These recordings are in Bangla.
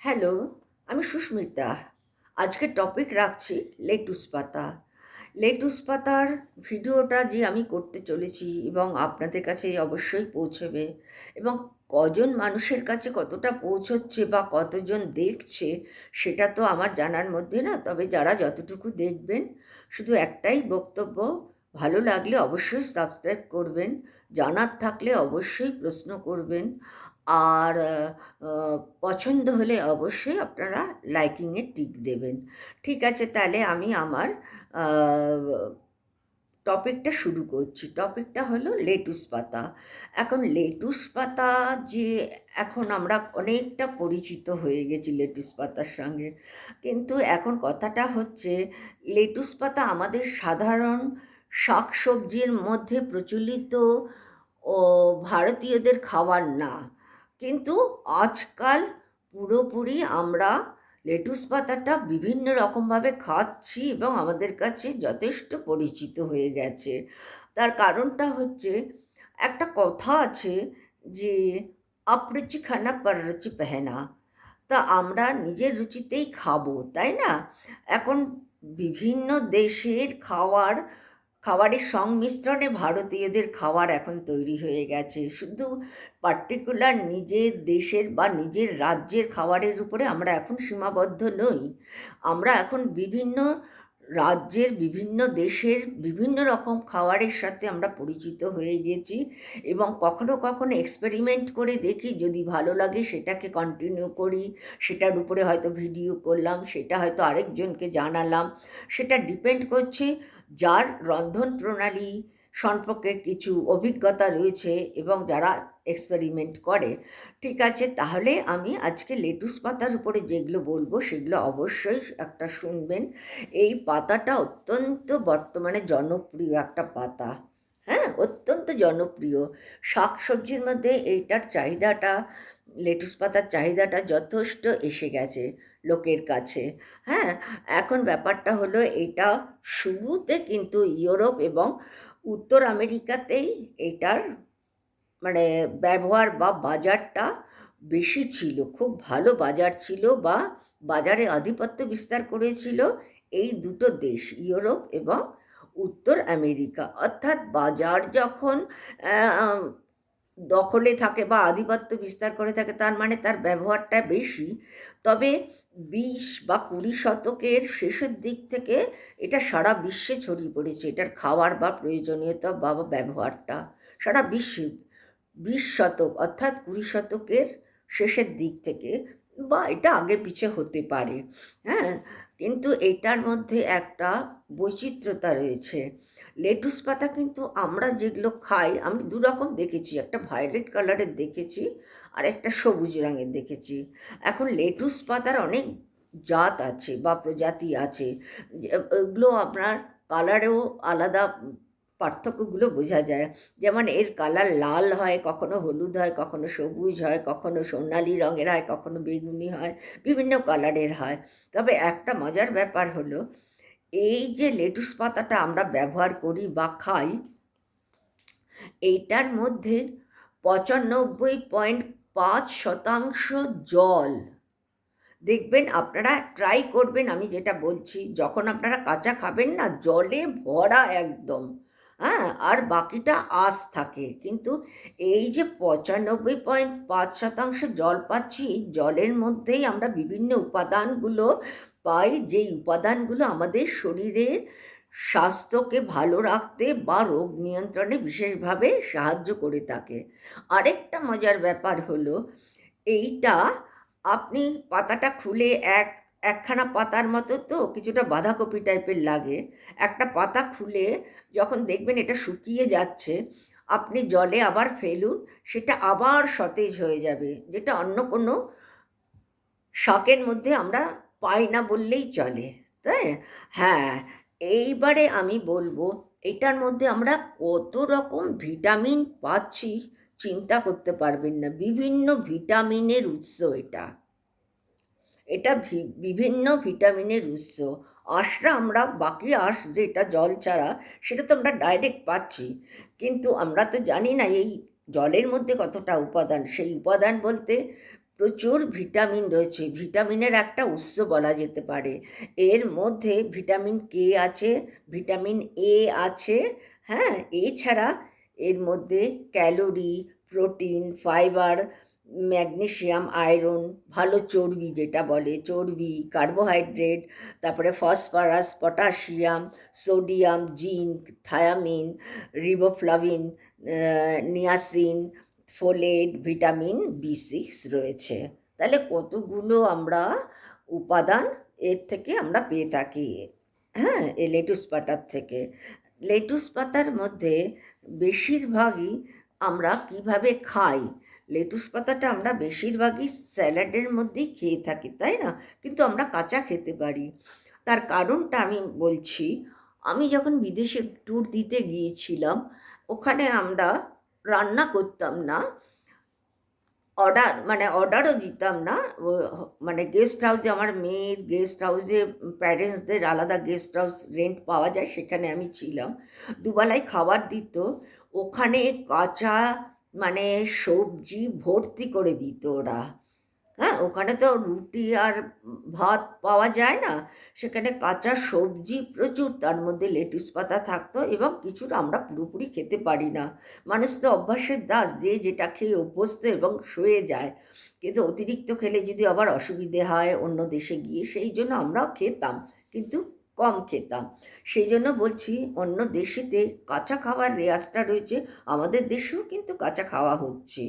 হ্যালো, আমি সুস্মিতা। আজকে টপিক রাখছি লেটুস পাতা। লেটুস পাতার ভিডিওটা যে আমি করতে চলেছি এবং আপনাদের কাছে অবশ্যই পৌঁছবে এবং কজন মানুষের কাছে কতটা পৌঁছচ্ছে বা কতজন দেখছে সেটা তো আমার জানার মধ্যে না। তবে যারা যতটুকু দেখবেন, শুধু একটাই বক্তব্য ভালো লাগলে অবশ্যই সাবস্ক্রাইব করবেন, জানার থাকলে অবশ্যই প্রশ্ন করবেন, আর পছন্দ হলে অবশ্যই আপনারা লাইকিংয়ে টিক দেবেন। ঠিক আছে, তাহলে আমি আমার টপিকটা শুরু করছি। টপিকটা হলো লেটুস পাতা। এখন লেটুস পাতা যে, এখন আমরা অনেকটা পরিচিত হয়ে গেছি লেটুস পাতার সঙ্গে। কিন্তু এখন কথাটা হচ্ছে লেটুস পাতা আমাদের সাধারণ শাকসবজির মধ্যে প্রচলিত ও ভারতীয়দের খাবার না। কিন্তু আজকাল পুরোপুরি আমরা লেটুস পাতাটা বিভিন্ন রকমভাবে খাচ্ছি এবং আমাদের কাছে যথেষ্ট পরিচিত হয়ে গেছে। তার কারণটা হচ্ছে, একটা কথা আছে যে অপরুচি খানা পররুচি পেহেনা। তা আমরা নিজের রুচিতেই খাব, তাই না? এখন বিভিন্ন দেশের খাওয়ার খাবারের সংমিশ্রণে ভারতীয়দের খাবার এখন তৈরি হয়ে গেছে। শুধু পার্টিকুলার নিজের দেশের বা নিজের রাজ্যের খাবারের উপরে আমরা এখন সীমাবদ্ধ নই। আমরা এখন বিভিন্ন রাজ্যের, বিভিন্ন দেশের, বিভিন্ন রকম খাবারের সাথে আমরা পরিচিত হয়ে গেছি এবং কখনো কখনো এক্সপেরিমেন্ট করে দেখি যদি ভালো লাগে সেটাকে কন্টিনিউ করি, সেটার উপরে হয়তো ভিডিও করলাম, সেটা হয়তো আরেকজনকে জানালাম, সেটা ডিপেন্ড করছে যার রন্ধন প্রণালী সম্পর্কে কিছু অভিজ্ঞতা রয়েছে এবং যারা এক্সপেরিমেন্ট করে, ঠিক আছে? তাহলে আমি আজকে লেটুস পাতার উপরে যেগুলো বলব, সেগুলো অবশ্যই একটা শুনবেন। এই পাতাটা অত্যন্ত বর্তমানে জনপ্রিয় একটা পাতা। হ্যাঁ? অত্যন্ত জনপ্রিয়। শাকসবজির মধ্যে এইটার চাহিদাটা লেটুস পাতার চাহিদাটা যথেষ্ট এসে গেছে লোকের কাছে। হ্যাঁ এখন ব্যাপারটা হলো এটা শুরুতে কিন্তু ইউরোপ এবং উত্তর আমেরিকাতেই এটার মানে ব্যবহার বা বাজারটা বেশি ছিল, খুব ভালো বাজার ছিল বা বাজারে আধিপত্য বিস্তার করেছিল এই দুটো দেশ, ইউরোপ এবং উত্তর আমেরিকা। অর্থাৎ বাজার যখন দখলে থাকে বা আধিপত্য বিস্তার করে থাকে, তার মানে তার ব্যবহারটা বেশি। তবে বিশ বা কুড়ি শতকের শেষের দিক থেকে এটা সারা বিশ্বে ছড়িয়ে পড়েছে। এটার খাওয়ার বা প্রয়োজনীয়তা বা ব্যবহারটা সারা বিশ্বে বিশ শতক অর্থাৎ কুড়ি শতকের শেষের দিক থেকে বা এটা আগে পিছে হতে পারে। হ্যাঁ? কিন্তু এটার মধ্যে একটা বৈচিত্র্যতা রয়েছে। লেটুস পাতা কিন্তু আমরা যেগুলো খাই, আমি দু রকম দেখেছি, একটা ভায়োলেট কালারের দেখেছি আর একটা সবুজ রঙের দেখেছি। এখন লেটুস পাতার অনেক জাত আছে বা প্রজাতি আছে। ওগুলো আপনার কালারেও আলাদা পার্থক্যগুলো বোঝা যায়। যেমন এর কালার লাল হয়, কখনো হলুদ হয়, কখনো সবুজ হয়, কখনো সোনালি রঙের হয়, কখনো বেগুনি হয়, বিভিন্ন কালারের হয়। তবে একটা মজার ব্যাপার হলো, এই যে লেটুস পাতাটা আমরা ব্যবহার করি বা খাই, এইটার মধ্যে পঁচানব্বই পয়েন্ট পাঁচ শতাংশ জল। দেখবেন আপনারা ট্রাই করবেন, আমি যেটা বলছি, যখন আপনারা কাঁচা খাবেন না, জলে ভরা একদম। হ্যাঁ আর বাকিটা আঁশ থাকে। কিন্তু এই যে পঁচানব্বই পয়েন্ট পাঁচ শতাংশ জল পাচ্ছি, জলের মধ্যেই আমরা বিভিন্ন উপাদানগুলো পাই, যেই উপাদানগুলো আমাদের শরীরে স্বাস্থ্যকে ভালো রাখতে বা রোগ নিয়ন্ত্রণে বিশেষভাবে সাহায্য করে থাকে। আরেকটা মজার ব্যাপার হলো, এইটা আপনি পাতাটা খুলে এক, একখানা পাতার মতো তো কিছুটা বাঁধাকপি টাইপের লাগে। একটা পাতা খুলে যখন দেখবেন এটা শুকিয়ে যাচ্ছে, আপনি জলে আবার ফেলুন, সেটা আবার সতেজ হয়ে যাবে, যেটা অন্য কোনো শাকের মধ্যে আমরা পাই না বললেই চলে, তাই? হ্যাঁ এইবারে আমি বলব, এটার মধ্যে আমরা কত রকম ভিটামিন পাচ্ছি, চিন্তা করতে পারবেন না, বিভিন্ন ভিটামিনের উৎস এটা। এটা বিভিন্ন ভিটামিনের উৎস। আঁশটা আমরা বাকি আঁশ যেটা জল ছাড়া, সেটা তো আমরা ডাইরেক্ট পাচ্ছি। কিন্তু আমরা তো জানি না এই জলের মধ্যে কতটা উপাদান। সেই উপাদান বলতে প্রচুর ভিটামিন রয়েছে। ভিটামিনের একটা উৎস বলা যেতে পারে। এর মধ্যে ভিটামিন কে আছে, ভিটামিন এ আছে হ্যাঁ? এছাড়া এর মধ্যে calorie protein fibre magnesium iron, ভালো চর্বি যেটা বলে, চর্বি, কার্বোহাইড্রেট, তারপরে phosphorus, potassium, sodium, zinc, thiamine, riboflavin niacin, folate, vitamin B six রয়েছে। তাহলে কতগুলো আমরা উপাদান এর থেকে আমরা পেয়ে থাকি? হ্যাঁ এই লেটুস পাতার থেকে। লেটুস পাতার মধ্যে বেশিরভাগই আমরা কীভাবে খাই? লেটুস পাতাটা আমরা বেশিরভাগই স্যালাডের মধ্যেই খেয়ে থাকি, তাই না? কিন্তু আমরা কাঁচা খেতে পারি। তার কারণটা আমি বলছি, আমি যখন বিদেশে ট্যুর দিতে গিয়েছিলাম, ওখানে আমরা রান্না করতাম না অর্ডার মানে অর্ডারও দিতাম না মানে গেস্ট হাউসে আমার মেয়ের গেস্ট হাউসে প্যারেন্টসদের আলাদা গেস্ট হাউস রেন্ট পাওয়া যায়, সেখানে আমি ছিলাম। দুবেলায় খাবার দিত, ওখানে কাঁচা মানে সবজি ভর্তি করে দিত ওরা। হ্যাঁ ওখানে তো রুটি আর ভাত পাওয়া যায় না। সেখানে কাঁচা সবজি প্রচুর, তার মধ্যে লেটুস পাতা থাকতো এবং কিছুটা আমরা পুরোপুরি খেতে পারি না। মানুষ তো অভ্যাসের দাস যে যেটা খেয়ে অভ্যস্ত এবং শুয়ে যায়। কিন্তু অতিরিক্ত খেলে যদি আবার অসুবিধে হয় অন্য দেশে গিয়ে, সেই জন্য আমরাও খেতাম। কিন্তু কম খেতাম। সেই জন্য বলছি, অন্য দেশেতে কাঁচা খাওয়ার রেয়াজটা রয়েছে, আমাদের দেশেও কিন্তু কাঁচা খাওয়া হচ্ছে।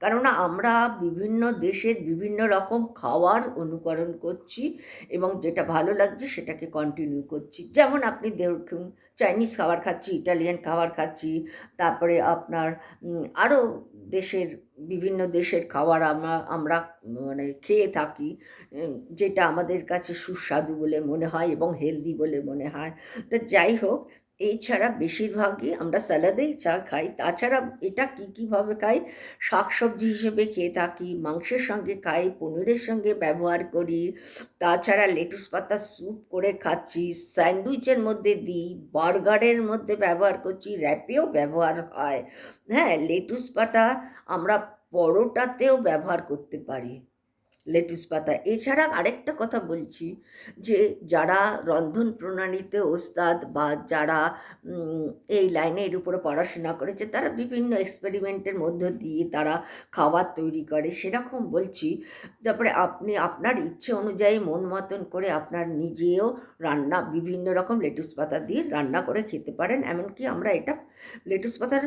কেননা আমরা বিভিন্ন দেশের বিভিন্ন রকম খাওয়ার অনুকরণ করছি এবং যেটা ভালো লাগছে সেটাকে কন্টিনিউ করছি। যেমন আপনি দেখুন চাইনিজ খাবার খাচ্ছি ইটালিয়ান খাবার খাচ্ছি, তারপরে আপনার আরও দেশের, বিভিন্ন দেশের খাবার আমরা আমরা মানে খেয়ে থাকি যেটা আমাদের কাছে সুস্বাদু বলে মনে হয় এবং হেলদি বলে মনে হয়। তো যাই হোক এছাড়া বেশিরভাগই আমরা স্যালাদেই চা খাই। তাছাড়া এটা কী কীভাবে খাই? শাক সবজি হিসেবে খেয়ে থাকি, মাংসের সঙ্গে খাই, পনিরের সঙ্গে ব্যবহার করি। তাছাড়া লেটুস পাতা স্যুপ করে খাচ্ছি, স্যান্ডউইচের মধ্যে দিই, বার্গারের মধ্যে ব্যবহার করছি, র্যাপেও ব্যবহার হয়। হ্যাঁ লেটুস পাতা আমরা পরোটাতেও ব্যবহার করতে পারি। লেটুস পাতা। এছাড়া আরেকটা কথা বলছি যে, যারা রন্ধন প্রণালীতে ওস্তাদ বা যারা এই লাইনের উপরে পড়াশোনা করেছে, তারা বিভিন্ন এক্সপেরিমেন্টের মধ্য দিয়ে তারা খাবার তৈরি করে, সেরকম বলছি। তারপরে আপনি, আপনার ইচ্ছে অনুযায়ী মন মতন করে আপনার নিজেও রান্না, বিভিন্ন রকম লেটুস পাতা দিয়ে রান্না করে খেতে পারেন। এমনকি আমরা এটা লেটুস পাতার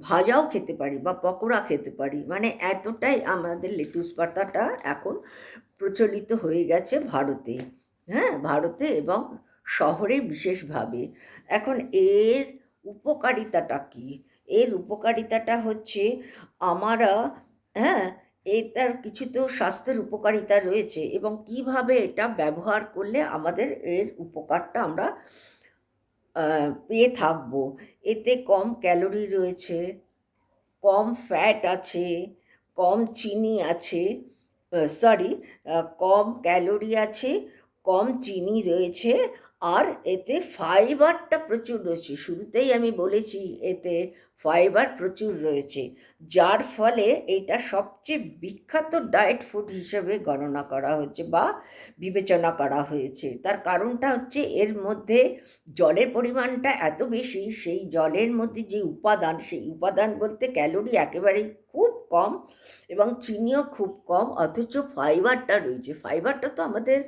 ভাজাও খেতে পারি বা পকোড়া খেতে পারি। মানে এতটাই আমাদের লেটুস পাতাটা এখন প্রচলিত হয়ে গেছে ভারতে। হ্যাঁ ভারতে এবং শহরে বিশেষভাবে। এখন এর উপকারিতাটা কী? এর উপকারিতাটা হচ্ছে আমরা হ্যাঁ এটার কিছু তো স্বাস্থ্যের উপকারিতা রয়েছে এবং কীভাবে এটা ব্যবহার করলে আমাদের এর উপকারটা আমরা পেয়ে থাকব। এতে কম ক্যালোরি রয়েছে, কম ফ্যাট আছে, কম চিনি আছে সরি কম ক্যালোরি আছে, কম চিনি রয়েছে, আর এতে ফাইবারটা প্রচুর রয়েছে। শুরুতেই আমি বলেছি এতে ফাইবার প্রচুর রয়েছে, যার ফলে এটা সবচেয়ে বিখ্যাত ডায়েট ফুড হিসেবে গণনা করা হচ্ছে বা বিবেচনা করা হয়েছে। তার কারণটা হচ্ছে এর মধ্যে জলের পরিমাণটা এত বেশি, সেই জলের মধ্যে যে উপাদান, সেই উপাদান বলতে ক্যালোরি একেবারেই খুব কম এবং চিনিও খুব কম, অথচ ফাইবারটা রয়েছে। ফাইবারটা তো আমাদের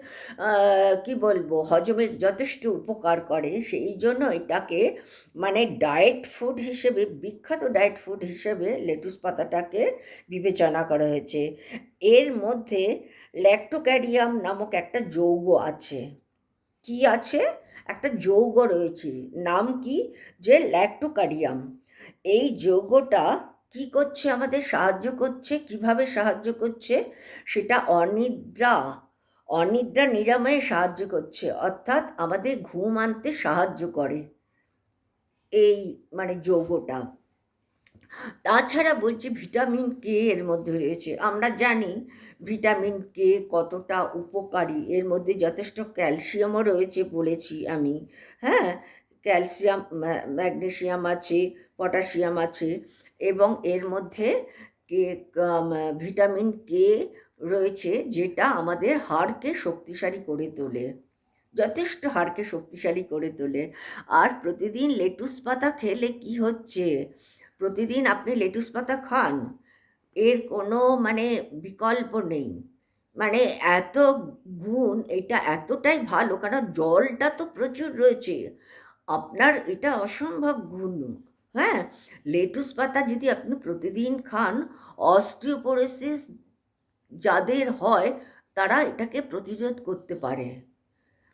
কি বলব, হজমে যথেষ্ট উপকার করে। সেই জন্য এটাকে মানে ডায়েট ফুড হিসেবে, বিখ্যাত ডায়েট ফুড হিসেবে লেটুস পাতাটাকে বিবেচনা করা হয়েছে। এর মধ্যে ল্যাক্টোক্যারিয়াম নামক একটা যৌগ আছে। কি আছে? একটা যৌগ রয়েছে। নাম কি? যে ল্যাক্টোকারিয়াম এই যৌগটা কি করছে, আমাদের সাহায্য করছে, কীভাবে সাহায্য করছে, সেটা অনিদ্রা। অনিদ্রা নিরাময়ে সাহায্য করছে, অর্থাৎ আমাদের ঘুম আনতে সাহায্য করে। এই মানে যৌগটা। তাছাড়া বলছি ভিটামিন কে এর মধ্যে রয়েছে। আমরা জানি ভিটামিন কে কতটা উপকারী। এর মধ্যে যথেষ্ট ক্যালসিয়ামও রয়েছে বলেছি আমি। হ্যাঁ ক্যালসিয়াম ম্যাগনেশিয়াম আছে পটাশিয়াম আছে। এবং এর মধ্যে কে ভিটামিন কে রয়েছে যেটা আমাদের হাড়কে শক্তিশালী করে তোলে, যথেষ্ট হাড়কে শক্তিশালী করে তোলে। আর প্রতিদিন লেটুস পাতা খেলে কি হচ্ছে? প্রতিদিন আপনি লেটুস পাতা খান? এর কোনো মানে বিকল্প নেই। মানে এত গুণ, এটা এতটাই ভালো কারণ জলটা তো প্রচুর রয়েছে। আপনার এটা অসম্ভব গুণ। হ্যাঁ? লেটুস পাতা যদি আপনি প্রতিদিন খান অস্ট্রিওপোরোসিস যাদের হয়, তারা এটাকে প্রতিরোধ করতে পারে।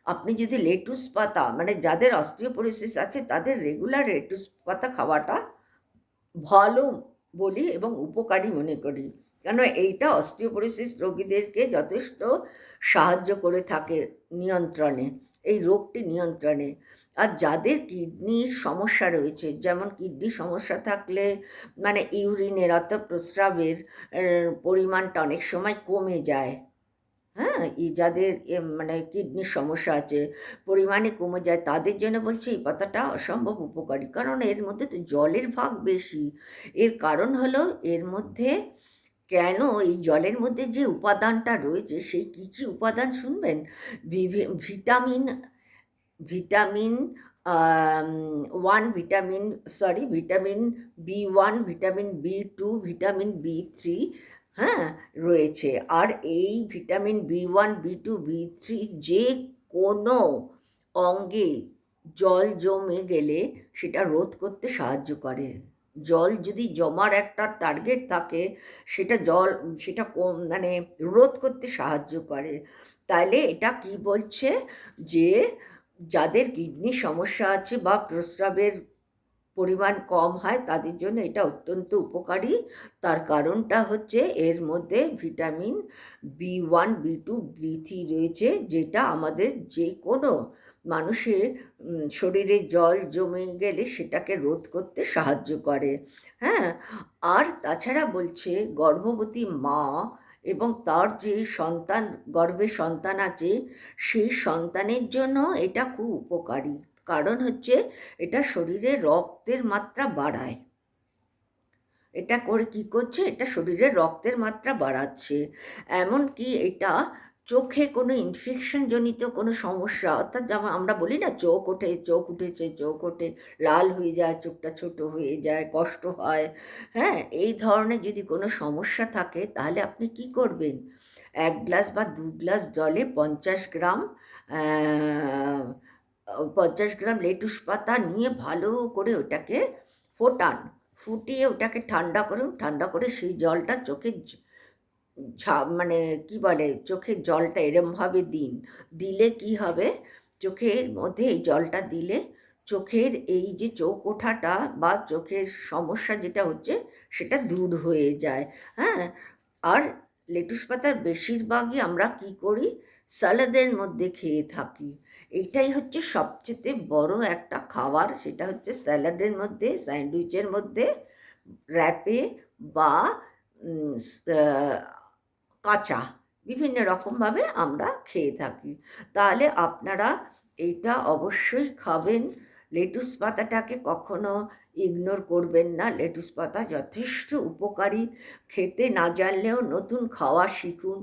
আপনি যদি লেটুস পাতা মানে যাদের অস্ট্রিওপোরোসিস আছে, তাদের রেগুলার লেটুস পাতা খাওয়াটা ভালো বলি এবং উপকারী মনে করি। কেন এইটা অস্টিওপোরোসিস রোগীদেরকে যথেষ্ট সাহায্য করে থাকে নিয়ন্ত্রণে, এই রোগটি নিয়ন্ত্রণে। আর যাদের কিডনির সমস্যা রয়েছে, যেমন কিডনি সমস্যা থাকলে মানে ইউরিনের অর্থাৎ প্রস্রাবের পরিমাণটা অনেক সময় কমে যায়। হ্যাঁ যাদের মানে কিডনির সমস্যা আছে, পরিমাণে কমে যায়, তাদের জন্য বলছি এই পাতাটা অসম্ভব উপকারী। কারণ এর মধ্যে তো জলের ভাগ বেশি। এর কারণ হলো, এর মধ্যে কেন এই জলের মধ্যে যে উপাদানটা রয়েছে, সেই কী কী উপাদান শুনবেন? Vitamin vitamin one vitamin sorry vitamin B one vitamin B two vitamin B three হ্যাঁ রয়েছে। আর এই vitamin B one B two B three যে কোনো অঙ্গে জল জমে গেলে সেটা রোধ করতে সাহায্য করে। জল যদি জমার একটা টার্গেট থাকে, সেটা জল, সেটা মানে রোধ করতে সাহায্য করে। তাইলে এটা কি বলছে? যে যাদের কিডনি সমস্যা আছে বা প্রস্রাবের পরিমাণ কম হয়, তাদের জন্য এটা অত্যন্ত উপকারী। তার কারণটা হচ্ছে এর মধ্যে vitamin B one B two B three রয়েছে, যেটা আমাদের যে কোনো মানুষের শরীরে জল জমে গেলে সেটাকে রোধ করতে সাহায্য করে। হ্যাঁ? আর তাছাড়া বলছে, গর্ভবতী মা এবং তার যে সন্তান, গর্ভে সন্তান আছে সেই সন্তানের জন্য এটা খুব উপকারী। কারণ হচ্ছে, এটা শরীরে রক্তের মাত্রা বাড়ায়। এটা করে কি করছে? এটা শরীরে রক্তের মাত্রা বাড়াচ্ছে। এমনকি এটা চোখে কোনো ইনফেকশন জনিত কোনো সমস্যা, অর্থাৎ যেমন আমরা বলি না, চোখ ওঠে, চোখ উঠেছে, চোখ ওঠে, লাল হয়ে যায়, চোখটা ছোট হয়ে যায়, কষ্ট হয় হ্যাঁ? এই ধরনের যদি কোনো সমস্যা থাকে, তাহলে আপনি কি করবেন? এক গ্লাস বা দু গ্লাস জলে পঞ্চাশ গ্রাম পঞ্চাশ গ্রাম লেটুস পাতা নিয়ে ভালো করে ওটাকে ফোটান। ফুটিয়ে ওটাকে ঠান্ডা করুন, ঠান্ডা করে সেই জলটা চোখে মানে কি বলে, চোখের জলটা এরমভাবে দিন। দিলে কি হবে? চোখের মধ্যে এই জলটা দিলে চোখের এই যে চোখ ওঠাটা বা চোখের সমস্যা যেটা হচ্ছে, সেটা দূর হয়ে যায়। হ্যাঁ? আর লেটুস পাতার বেশিরভাগই আমরা কি করি? স্যালাদের মধ্যে খেয়ে থাকি। এইটাই হচ্ছে সবচেয়ে বড় একটা খাবার। সেটা হচ্ছে স্যালাডের মধ্যে, স্যান্ডউইচের মধ্যে, র্যাপে বা কাঁচা, বিভিন্ন রকমভাবে আমরা খেয়ে থাকি। তাহলে আপনারা এইটা অবশ্যই খাবেন। লেটুস পাতাটাকে কখনো ইগনোর করবেন না। লেটুস পাতা যথেষ্ট উপকারী। খেতে না জানলেও নতুন খাওয়া শিখুন।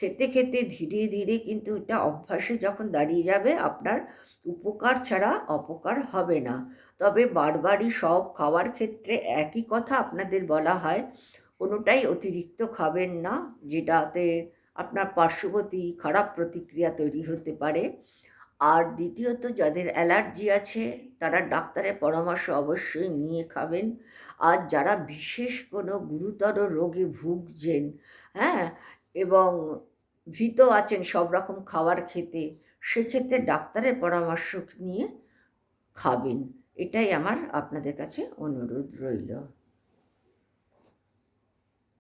খেতে খেতে ধীরে ধীরে কিন্তু এটা অভ্যাসে যখন দাঁড়িয়ে যাবে, আপনার উপকার ছাড়া অপকার হবে না। তবে বারবারই সব খাওয়ার ক্ষেত্রে একই কথা আপনাদের বলা হয় কোনোটাই অতিরিক্ত খাবেন না, যেটাতে আপনার পার্শ্ববর্তী খারাপ প্রতিক্রিয়া তৈরি হতে পারে। আর দ্বিতীয়ত, যাদের অ্যালার্জি আছে, তারা ডাক্তারের পরামর্শ অবশ্যই নিয়ে খাবেন। আর যারা বিশেষ কোনো গুরুতর রোগে ভুগছেন হ্যাঁ এবং ভীত আছেন সব রকম খাবার খেতে, সেক্ষেত্রে ডাক্তারের পরামর্শ নিয়ে খাবেন। এটাই আমার আপনাদের কাছে অনুরোধ রইল।